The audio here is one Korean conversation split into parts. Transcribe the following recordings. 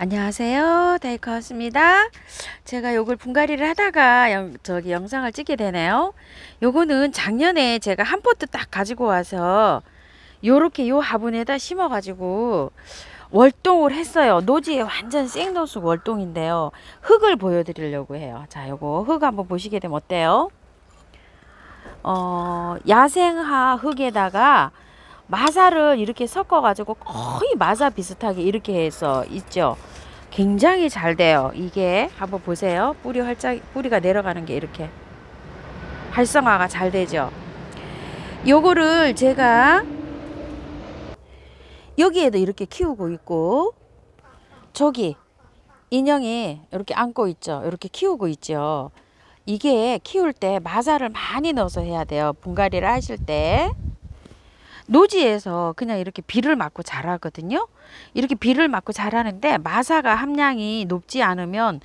안녕하세요. 데이커스입니다. 제가 요걸 분갈이를 하다가 영, 저기 영상을 찍게 되네요. 요거는 작년에 제가 한 포트 딱 가지고 와서 요렇게 요 화분에다 심어 가지고 월동을 했어요. 노지에 완전 생노수 월동인데요. 흙을 보여 드리려고 해요. 자, 요거 흙 한번 보시게 되면 어때요? 어, 야생화 흙에다가 마사를 이렇게 섞어가지고 거의 마사 비슷하게 이렇게 해서 있죠. 굉장히 잘 돼요. 이게 한번 보세요. 뿌리 활짝 뿌리가 내려가는 게 이렇게 활성화가 잘 되죠. 요거를 제가 여기에도 이렇게 키우고 있고 저기 인형이 이렇게 안고 있죠. 이렇게 키우고 있죠. 이게 키울 때 마사를 많이 넣어서 해야 돼요. 분갈이를 하실 때. 노지에서 그냥 이렇게 비를 맞고 자라거든요. 이렇게 비를 맞고 자라는데 마사가 함량이 높지 않으면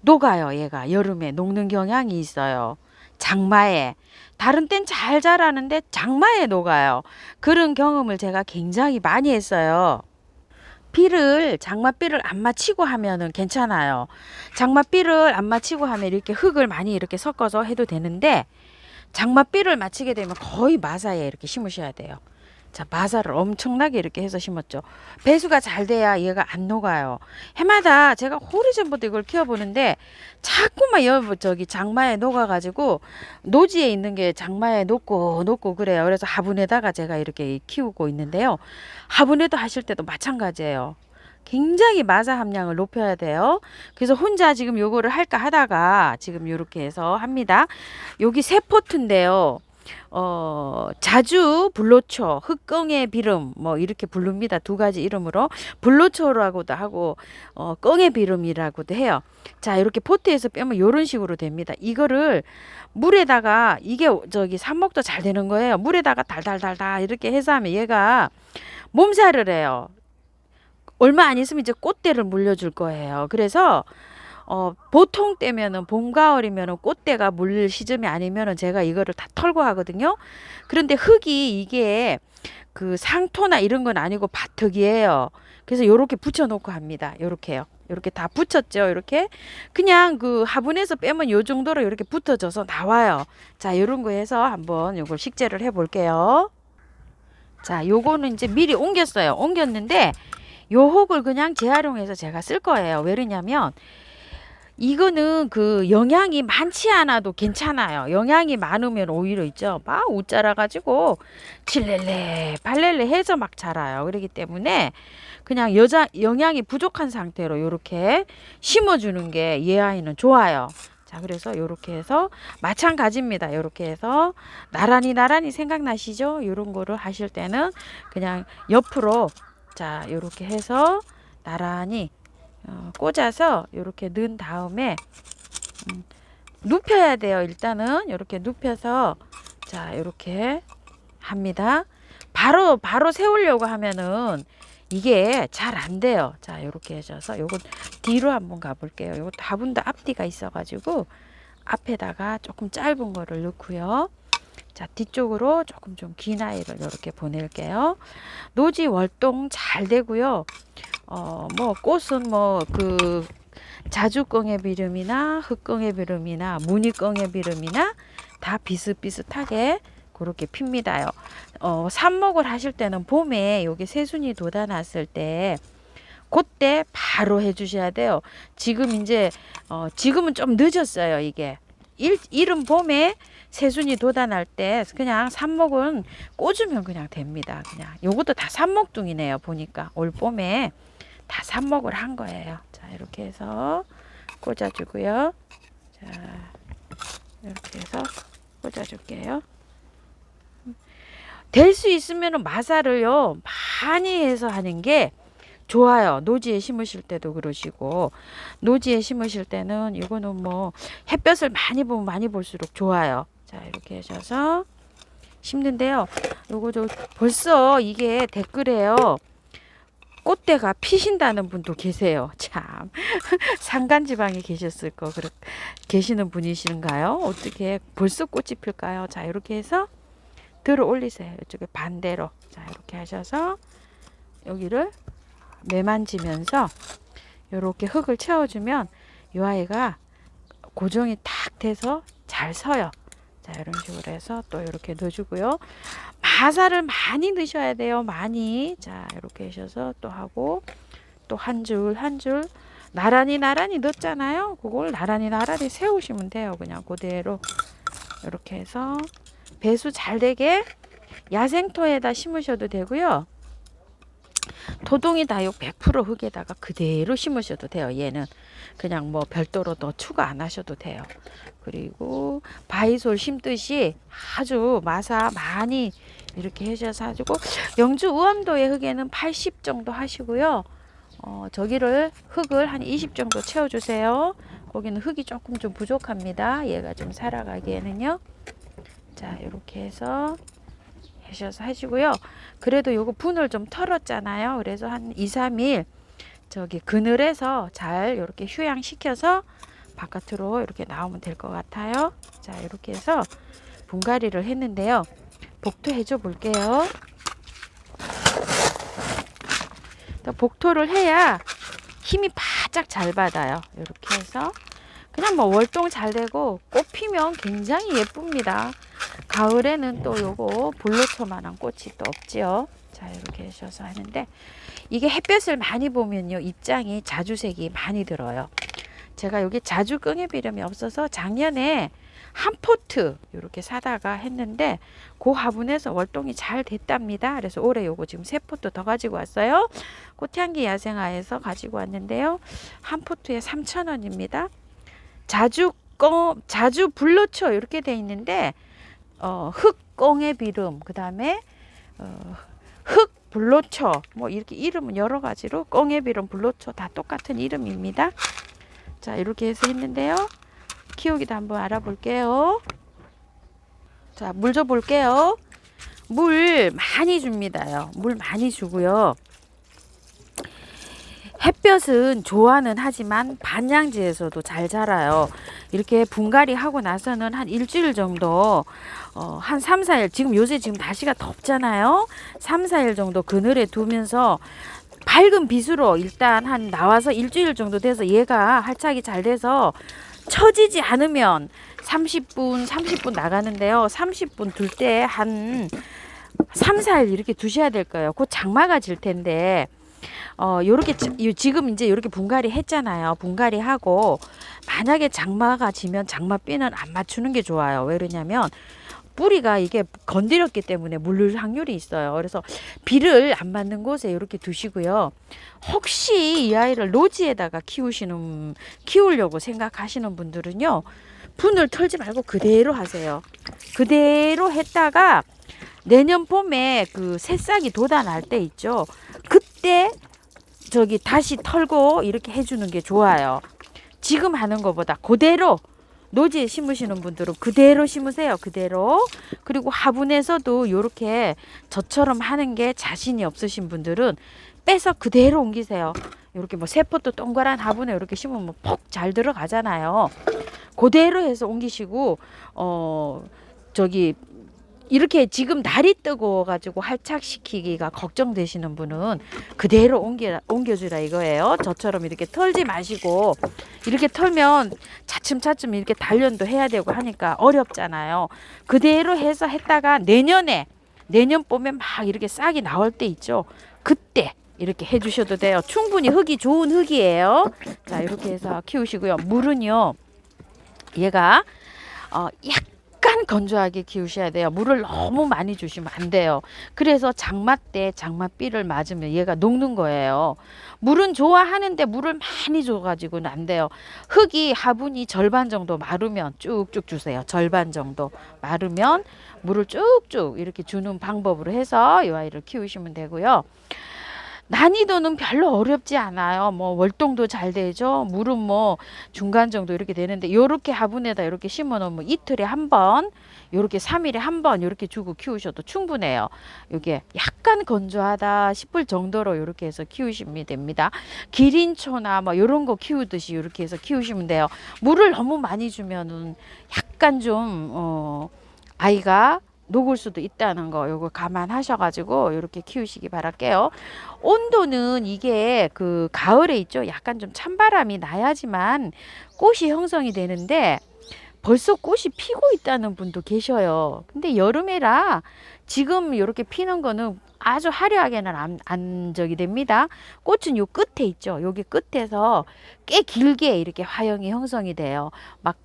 녹아요. 얘가 여름에 녹는 경향이 있어요. 장마에 다른 땐 잘 자라는데 장마에 녹아요. 그런 경험을 제가 굉장히 많이 했어요. 비를 장마비를 안 맞히고 하면은 괜찮아요. 장마비를 안 맞히고 하면 이렇게 흙을 많이 이렇게 섞어서 해도 되는데 장마비를 맞히게 되면 거의 마사에 이렇게 심으셔야 돼요. 자, 마사를 엄청나게 이렇게 해서 심었죠. 배수가 잘 돼야 얘가 안 녹아요. 해마다 제가 오래전부터 이걸 키워보는데 자꾸만 여 저기 장마에 녹아가지고 노지에 있는 게 장마에 녹고 녹고 그래요. 그래서 화분에다가 제가 이렇게 키우고 있는데요. 화분에도 하실 때도 마찬가지예요. 굉장히 마사 함량을 높여야 돼요. 그래서 혼자 지금 요거를 할까 하다가 지금 요렇게 해서 합니다. 여기 세 포트인데요. 어, 자주 불로초, 흑껑의 비름, 뭐 이렇게 부릅니다. 두 가지 이름으로 불로초라고도 하고 어, 껑의 비름이라고도 해요. 자, 이렇게 포트에서 빼면 이런 식으로 됩니다. 이거를 물에다가 이게 저기 삽목도 잘 되는 거예요. 물에다가 달달달달 이렇게 해서 하면 얘가 몸살을 해요. 얼마 안 있으면 이제 꽃대를 물려줄 거예요. 그래서 어, 보통 때면은 봄, 가을이면은 꽃대가 물릴 시점이 아니면은 제가 이거를 다 털고 하거든요. 그런데 흙이 이게 그 상토나 이런 건 아니고 바특이에요. 그래서 요렇게 붙여놓고 합니다. 요렇게요. 요렇게 다 붙였죠. 이렇게 그냥 그 화분에서 빼면 요 정도로 이렇게 붙어져서 나와요. 자, 요런 거 해서 한번 요걸 식재를 해 볼게요. 자, 요거는 이제 미리 옮겼어요. 옮겼는데 요 혹을 그냥 재활용해서 제가 쓸 거예요. 왜냐면 이거는 그 영양이 많지 않아도 괜찮아요. 영양이 많으면 오히려 있죠. 막 웃자라 가지고 칠렐레 발렐레 해서 막 자라요. 그렇기 때문에 그냥 여자 영양이 부족한 상태로 이렇게 심어주는 게 얘 아이는 좋아요. 자, 그래서 요렇게 해서 마찬가지입니다. 요렇게 해서 나란히 나란히 생각나시죠? 요런 거를 하실 때는 그냥 옆으로 자, 요렇게 해서 나란히 어, 꽂아서 이렇게 넣은 다음에 음, 눕혀야 돼요. 일단은 이렇게 눕혀서 자 이렇게 합니다. 바로 바로 세우려고 하면은 이게 잘 안 돼요. 자 이렇게 해줘서 요거 뒤로 한번 가볼게요. 요거 화분도 앞뒤가 있어가지고 앞에다가 조금 짧은 거를 넣고요. 자 뒤쪽으로 조금 좀 긴 아이를 이렇게 보낼게요. 노지 월동 잘 되고요. 어, 뭐 꽃은 뭐그 자주껑의 비름이나 흑껑의 비름이나 무늬껑의 비름이나 다 비슷비슷하게 그렇게 핍니다요. 어, 삽목을 하실 때는 봄에 여기 새순이 돋아났을 때 그때 바로 해주셔야 돼요. 지금 이제 어, 지금은 좀 늦었어요. 이게 일, 이른 봄에 새순이 돋아날 때 그냥 삽목은 꽂으면 그냥 됩니다. 그냥 요것도 다 삽목둥이네요. 보니까 올 봄에 다 삽목을 한 거예요. 자, 이렇게 해서 꽂아주고요. 자, 이렇게 해서 꽂아줄게요. 될 수 있으면 마사를요, 많이 해서 하는 게 좋아요. 노지에 심으실 때도 그러시고, 노지에 심으실 때는 이거는 뭐 햇볕을 많이 보면 많이 볼수록 좋아요. 자, 이렇게 하셔서 심는데요. 요거 저 벌써 이게 댓글에요. 꽃대가 피신다는 분도 계세요. 참 산간 지방에 계셨을 거 그렇 계시는 분이신가요? 어떻게 벌써 꽃이 필까요? 자 이렇게 해서 들어 올리세요. 이쪽에 반대로 자 이렇게 하셔서 여기를 매만지면서 이렇게 흙을 채워주면 이 아이가 고정이 탁 돼서 잘 서요. 자 이런 식으로 해서 또 이렇게 넣어주고요. 마사를 많이 넣으셔야 돼요. 많이. 자 이렇게 하셔서 또 하고 또 한 줄 한 줄 나란히 나란히 넣었잖아요. 그걸 나란히 나란히 세우시면 돼요. 그냥 그대로 이렇게 해서 배수 잘 되게 야생토에다 심으셔도 되고요. 토동이 다육 100% 흙에다가 그대로 심으셔도 돼요. 얘는 그냥 뭐 별도로 더 추가 안 하셔도 돼요. 그리고 바이솔 심듯이 아주 마사 많이 이렇게 해셔서 가지고 영주 우암도의 흙에는 80 정도 하시고요. 어, 저기를 흙을 한 20 정도 채워주세요. 거기는 흙이 조금 좀 부족합니다. 얘가 좀 살아가기에는요. 자, 이렇게 해서 하셔서 하시고요. 그래도 요거 분을 좀 털었잖아요. 그래서 한 2, 3일 저기 그늘에서 잘 이렇게 휴양시켜서 바깥으로 이렇게 나오면 될 것 같아요. 자, 이렇게 해서 분갈이를 했는데요. 복토 해줘 볼게요. 또 복토를 해야 힘이 바짝 잘 받아요. 이렇게 해서 그냥 뭐 월동 잘 되고 꽃 피면 굉장히 예쁩니다. 가을에는 또 요거 볼로초만한 꽃이 또 없지요. 자 이렇게 하셔서 하는데 이게 햇볕을 많이 보면요 입장이 자주색이 많이 들어요. 제가 여기 자주 끙의 비름이 없어서 작년에 한 포트 이렇게 사다가 했는데 그 화분에서 월동이 잘 됐답니다. 그래서 올해 요거 지금 세 포트 더 가지고 왔어요. 꽃향기 야생화에서 가지고 왔는데요. 한 포트에 3,000원입니다. 자주 꽁 자주 불로초 이렇게 돼 있는데 어, 흑꽁의 비름 그 다음에 어, 흑 불로초 뭐 이렇게 이름은 여러 가지로 꽁의 비름 불로초 다 똑같은 이름입니다. 자 이렇게 해서 했는데요. 키우기도 한번 알아볼게요. 자, 물 줘 볼게요. 물 많이 줍니다요. 물 많이 주고요. 햇볕은 좋아는 하지만 반양지에서도 잘 자라요. 이렇게 분갈이 하고 나서는 한 일주일 정도, 어, 한 3, 4일, 지금 요새 지금 날씨가 덥잖아요. 3, 4일 정도 그늘에 두면서 밝은 빛으로 일단 한 나와서 일주일 정도 돼서 얘가 활착이 잘 돼서 처지지 않으면 30분, 30분 나가는데요. 30분 둘 때 한 3, 4일 이렇게 두셔야 될 거예요. 곧 장마가 질 텐데. 어, 요렇게 지- 지금 이제 요렇게 분갈이 했잖아요. 분갈이 하고 만약에 장마가 지면 장마비는 안 맞추는 게 좋아요. 왜 그러냐면 뿌리가 이게 건드렸기 때문에 물릴 확률이 있어요. 그래서 비를 안 맞는 곳에 이렇게 두시고요. 혹시 이 아이를 노지에다가 키우시는 키우려고 생각하시는 분들은요. 분을 털지 말고 그대로 하세요. 그대로 했다가 내년 봄에 그 새싹이 돋아날 때 있죠. 그때 저기 다시 털고 이렇게 해주는 게 좋아요. 지금 하는 것보다 그대로 노지에 심으시는 분들은 그대로 심으세요. 그대로. 그리고 화분에서도 이렇게 저처럼 하는 게 자신이 없으신 분들은 빼서 그대로 옮기세요. 이렇게 뭐 세포도 동그란 화분에 이렇게 심으면 폭잘 들어가잖아요. 그대로 해서 옮기시고 어 저기 이렇게 지금 날이 뜨고 가지고 활착시키기가 걱정되시는 분은 그대로 옮겨 옮겨주라 이거예요. 저처럼 이렇게 털지 마시고 이렇게 털면 차츰차츰 이렇게 단련도 해야 되고 하니까 어렵잖아요. 그대로 해서 했다가 내년에 내년 봄에 막 이렇게 싹이 나올 때 있죠. 그때 이렇게 해주셔도 돼요. 충분히 흙이 좋은 흙이에요. 자 이렇게 해서 키우시고요. 물은요. 얘가 어, 약 간 건조하게 키우셔야 돼요. 물을 너무 많이 주시면 안 돼요. 그래서 장마 때 장마비를 맞으면 얘가 녹는 거예요. 물은 좋아하는데 물을 많이 줘가지고는 안 돼요. 흙이 화분이 절반 정도 마르면 쭉쭉 주세요. 절반 정도 마르면 물을 쭉쭉 이렇게 주는 방법으로 해서 이 아이를 키우시면 되고요. 난이도는 별로 어렵지 않아요. 뭐 월동도 잘 되죠. 물은 뭐 중간 정도 이렇게 되는데 요렇게 화분에다 이렇게 심어 놓으면 이틀에 한 번, 요렇게 3일에 한번 이렇게 주고 키우셔도 충분해요. 요게 약간 건조하다 싶을 정도로 요렇게 해서 키우시면 됩니다. 기린초나 뭐 요런 거 키우듯이 요렇게 해서 키우시면 돼요. 물을 너무 많이 주면은 약간 좀 어, 아이가 녹을 수도 있다는 거 요거 감안하셔가지고 이렇게 키우시기 바랄게요. 온도는 이게 그 가을에 있죠. 약간 좀 찬바람이 나야지만 꽃이 형성이 되는데 벌써 꽃이 피고 있다는 분도 계셔요. 근데 여름이라 지금 이렇게 피는 거는 아주 화려하게는 안, 안 저기 됩니다. 꽃은 요 끝에 있죠. 여기 끝에서 꽤 길게 이렇게 화형이 형성이 돼요. 막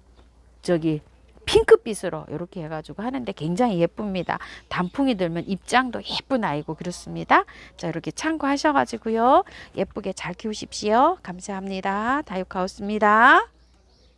저기 핑크빛으로 이렇게 해가지고 하는데 굉장히 예쁩니다. 단풍이 들면 입장도 예쁜 아이고 그렇습니다. 자 이렇게 참고하셔가지고요. 예쁘게 잘 키우십시오. 감사합니다. 다육하우스입니다.